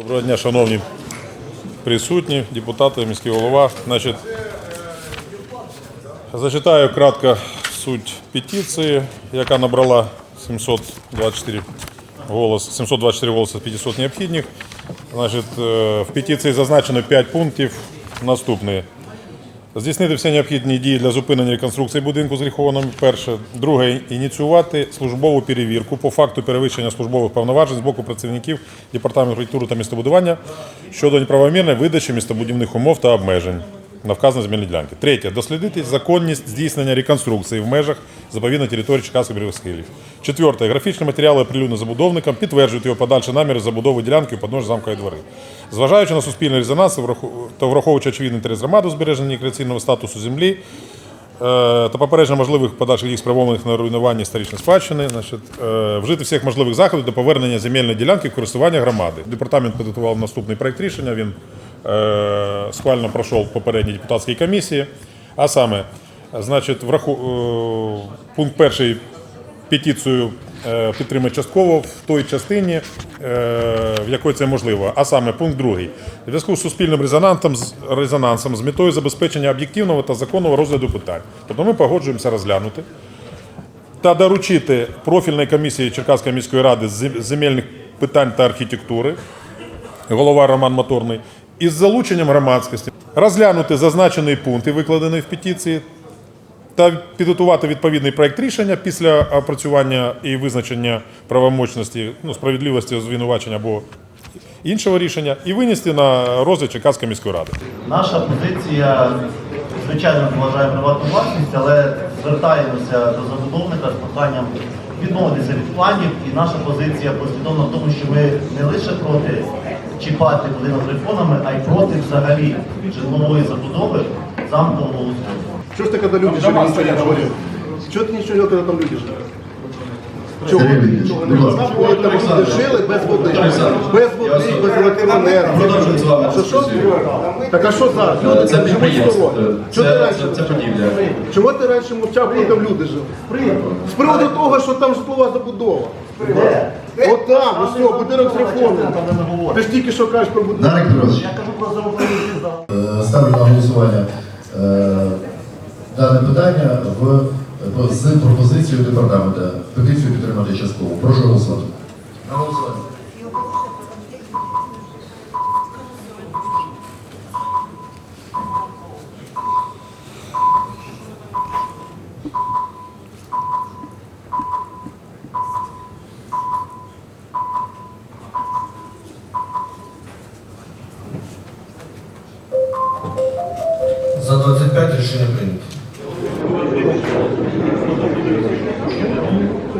Доброго дня, шановні присутні, депутати, міський голова. Значить, зачитаю кратко суть петиції, яка набрала 724 голос, 724 голоси з 500 необхідних. Значить, е, в петиції зазначено 5 пунктів. Наступні. Здійснити всі необхідні дії для зупинення реконструкції будинку з ріхованими. Перше. Друге. Ініціювати службову перевірку по факту перевищення службових повноважень з боку працівників департаменту архітектури та містобудування щодо неправомірної видачі містобудівних умов та обмежень на вказані земельні ділянки. Третє. Дослідити законність здійснення реконструкції в межах заповідної території Черкаських берегових схилів. Четверте. Графічні матеріали оприлюднені забудовникам підтверджують його подальші наміри забудови ділянки у подножі замкової двори. Зважаючи на суспільний резонанс і та враховуючи очевидний інтерес громади у збереженні рекреаційного статусу землі, е, та попередження можливих подальших їх спрямованих на руйнування історичної спадщини, значить, е, вжити всіх можливих заходів до повернення земельної ділянки в користування громади. Департамент підготував наступний проект рішення. Він схвально пройшов попередній депутатській комісії. А саме, значить, враху, е, пункт перший петицію е, підтримати частково в той частині, е, в якій це можливо. А саме пункт другий. У зв'язку з суспільним резонансом, резонансом з метою забезпечення об'єктивного та законного розгляду питань. Тобто ми погоджуємося розглянути та доручити профільній комісії Черкаської міської ради з земельних питань та архітектури, голова Роман Моторний, із залученням громадськості розглянути зазначений пункт, викладений в петиції, та підготувати відповідний проект рішення після опрацювання і визначення правомочності, ну, справедливості звинувачення або іншого рішення, і винести на розгляд Черкаської міської ради. Наша позиція, звичайно, поважає приватну власність, але звертаємося до забудовника з проханням відмовитися від планів. І наша позиція послідовна в тому, що ми не лише проти чіпати будинок телефонами, а й проти взагалі житлової забудови замкового устрою. Что ж ты, когда люди жили? Чего ты ничего не говорил, когда там люди жили? Чого? Чого. Коли там люди жили без води, без води, без електроенергії. Продовжуємо з вами Що, що? Так а що зараз? Е, Це Люди живуть підприємство. здорово. Це- Чого ти раніше це- це будівля. Чого ти раніше мовчав, коли там люди жили? З приводу того, що там житлова забудова. Де? От там, ось цього, будинок з реформи. Ти ж тільки що кажеш про будинок. Дарик Петрович, Я кажу про забудову. е, ставлю на голосування е, дане питання в, з пропозицією департамента. Петицію підтримати частково. Прошу голосувати. На голосування. За 25 рішення прийнято.